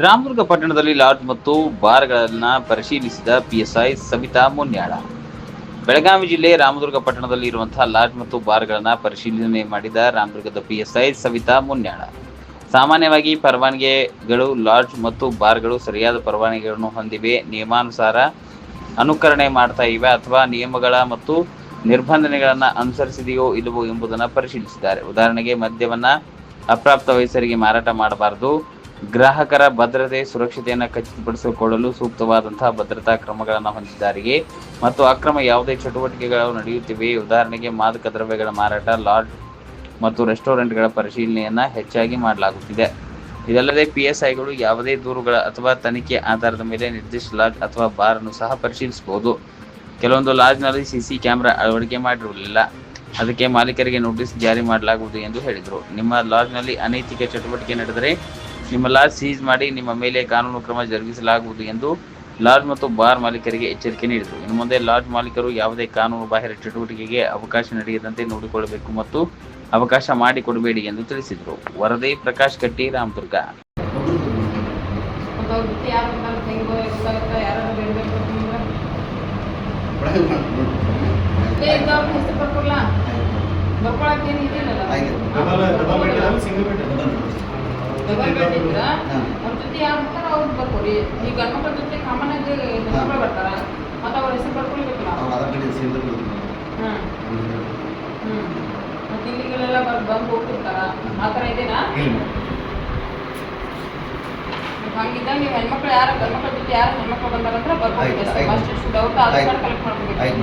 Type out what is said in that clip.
ರಾಮದುರ್ಗ ಪಟ್ಟಣದಲ್ಲಿ ಲಾಡ್ಜ್ ಮತ್ತು ಬಾರ್ಗಳನ್ನು ಪರಿಶೀಲಿಸಿದ ಪಿಎಸ್ಐ ಸವಿತಾ ಮುನ್ಯಾಳ. ಬೆಳಗಾವಿ ಜಿಲ್ಲೆ ರಾಮದುರ್ಗ ಪಟ್ಟಣದಲ್ಲಿ ಇರುವಂತಹ ಲಾಡ್ಜ್ ಮತ್ತು ಬಾರ್ಗಳನ್ನು ಪರಿಶೀಲನೆ ಮಾಡಿದ ರಾಮದುರ್ಗದ ಪಿಎಸ್ಐ ಸವಿತಾ ಮುನ್ಯಾಳ. ಸಾಮಾನ್ಯವಾಗಿ ಪರವಾನಗಿಗಳು ಲಾಡ್ಜ್ ಮತ್ತು ಬಾರ್ಗಳು ಸರಿಯಾದ ಪರವಾನಗಿಗಳನ್ನು ಹೊಂದಿವೆ. ನಿಯಮಾನುಸಾರ ಅನುಕರಣೆ ಮಾಡ್ತಾ ಇವೆ ಅಥವಾ ನಿಯಮಗಳ ಮತ್ತು ನಿರ್ಬಂಧನೆಗಳನ್ನು ಅನುಸರಿಸಿದೆಯೋ ಇಲ್ಲವೋ ಎಂಬುದನ್ನು ಪರಿಶೀಲಿಸಿದ್ದಾರೆ. ಉದಾಹರಣೆಗೆ ಮದ್ಯವನ್ನು ಅಪ್ರಾಪ್ತ ವಯಸ್ಸರಿಗೆ ಮಾರಾಟ ಮಾಡಬಾರದು. ಗ್ರಾಹಕರ ಭದ್ರತೆ, ಸುರಕ್ಷತೆಯನ್ನು ಖಚಿತಪಡಿಸಿಕೊಳ್ಳಲು ಸೂಕ್ತವಾದಂತಹ ಭದ್ರತಾ ಕ್ರಮಗಳನ್ನು ಹೊಂದಿದ್ದಾರೆಯೇ ಮತ್ತು ಅಕ್ರಮ ಯಾವುದೇ ಚಟುವಟಿಕೆಗಳು ನಡೆಯುತ್ತಿವೆ ಉದಾಹರಣೆಗೆ, ಮಾದಕ ದ್ರವ್ಯಗಳ ಮಾರಾಟ, ಲಾಡ್ ಮತ್ತು ರೆಸ್ಟೋರೆಂಟ್ಗಳ ಪರಿಶೀಲನೆಯನ್ನು ಹೆಚ್ಚಾಗಿ ಮಾಡಲಾಗುತ್ತಿದೆ. ಇದಲ್ಲದೆ, ಪಿಎಸ್ಐಗಳು ಯಾವುದೇ ದೂರುಗಳ ಅಥವಾ ತನಿಖೆ ಆಧಾರದ ಮೇಲೆ ನಿರ್ದಿಷ್ಟ ಲಾಡ್ಜ್ ಅಥವಾ ಬಾರ್ ಅನ್ನು ಸಹ ಪರಿಶೀಲಿಸಬಹುದು. ಕೆಲವೊಂದು ಲಾಡ್ಜ್ನಲ್ಲಿ ಸಿ ಕ್ಯಾಮೆರಾ ಅಳವಡಿಕೆ ಮಾಡಿರಲಿಲ್ಲ ಅದಕ್ಕೆ ಮಾಲೀಕರಿಗೆ ನೋಟಿಸ್ ಜಾರಿ ಮಾಡಲಾಗುವುದು ಎಂದು ಹೇಳಿದರು. ನಿಮ್ಮ ಲಾಡ್ಜ್ನಲ್ಲಿ ಅನೈತಿಕ ಚಟುವಟಿಕೆ ನಡೆದರೆ ನಿಮ್ಮ ಲಾಸ್ ಸೀಸ್ ಮಾಡಿ ನಿಮ್ಮ ಮೇಲೆ ಕಾನೂನು ಕ್ರಮ ಜರುಗಿಸಲಾಗುವುದು ಎಂದು ಲಾಡ್ಜ್ ಮತ್ತು ಬಾರ್ ಮಾಲೀಕರಿಗೆ ಎಚ್ಚರಿಕೆ ನೀಡಿದರು ಇನ್ನು ಮುಂದೆ ಲಾಡ್ಜ್ ಮಾಲೀಕರು ಯಾವುದೇ ಕಾನೂನು ಬಾಹಿರ ಚಟುವಟಿಕೆಗೆ ಅವಕಾಶ ನಡೆಯದಂತೆ ನೋಡಿಕೊಳ್ಳಬೇಕು ಮತ್ತು ಅವಕಾಶ ಮಾಡಿಕೊಡಬೇಡಿ ಎಂದು ತಿಳಿಸಿದರು ವರದಿ ಪ್ರಕಾಶ್ ಕಟ್ಟಿ ರಾಮದುರ್ಗ ಬರ್ಕೊಳಕ್ಕೆ ಏನು ಅವ್ರ ಜೊತೆ ಯಾರು ಬರ್ತಾರ ಅವ್ರು ಬರ್ಕೊಡಿ. ಈ ಗಂಡು ಮಕ್ಕಳ ಜೊತೆ ಕಾಮನ್ ಆಗಿ ಹೆಣ್ಮಕ್ಳು ಬರ್ತಾರ ಮತ್ತು ಅವ್ರ ಹೆಸರು ಬರ್ಕೊಳ್ಬೇಕಲ್ಲ ಮತ್ತು ಇಲ್ಲಿಗಳೆಲ್ಲ ಬಂದು ಹೋಗ್ತಿರ್ತಾರ. ಆ ಥರ ಇದೆನಾ? ಹಂಗಿದ್ದಾಗ ನೀವು ಹೆಣ್ಮಕ್ಳು ಯಾರು ಗಂಡು ಮಕ್ಕಳ ಜೊತೆ ಯಾರು ಹೆಣ್ಮಕ್ಳು ಬಂದಾರಂದ್ರೆ ಬರ್ಬೋದು ಆಯ್ತು. First doubt Aadhaar card collect ಮಾಡ್ಕೋಬೇಕು ಆಯ್ತು.